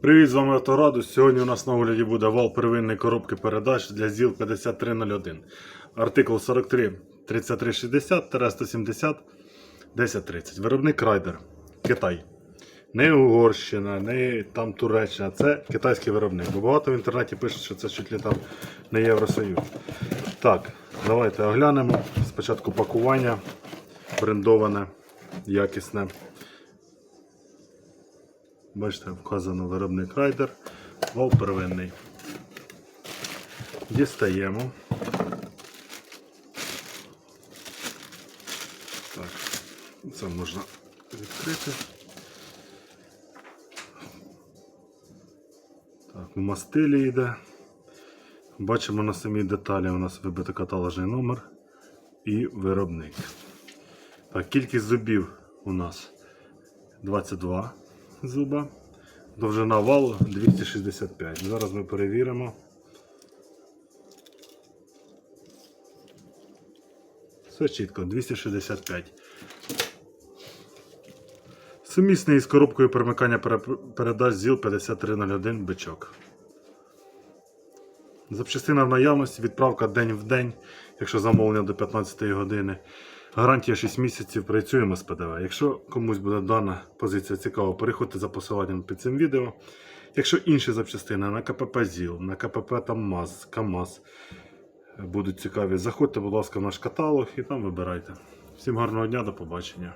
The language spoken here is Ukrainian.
Привіт, з вами Авторадус. Сьогодні у нас на огляді буде вал первинної коробки передач для ЗІЛ 5301. Артикул 43 3360 170 1030. Виробник Райдер. Китай. Не Угорщина, не там Туреччина. Це китайський виробник. Бо багато в інтернеті пишуть, що це чуть ли там не Євросоюз. Так, давайте оглянемо. Спочатку пакування брендоване, якісне. Бачите, вказано виробник райдер, вал первинний. Дістаємо. Так, це можна відкрити. Так, у мастилі йде. Бачимо на самій деталі у нас вибито каталожний номер і виробник. Так, кількість зубів у нас 22 зуба. Довжина валу 265. Зараз ми перевіримо. Все чітко, 265. Сумісний із коробкою перемикання передач ЗІЛ 5301 бичок. Запчастина в наявності, відправка день в день, якщо замовлення до 15 години. Гарантія 6 місяців, працюємо з ПДВ. Якщо комусь буде дана позиція цікава, переходьте за посиланням під цим відео. Якщо інші запчастини на КПП ЗІЛ, на КПП там МАЗ, КАМАЗ будуть цікаві, заходьте, будь ласка, в наш каталог і там вибирайте. Всім гарного дня, до побачення.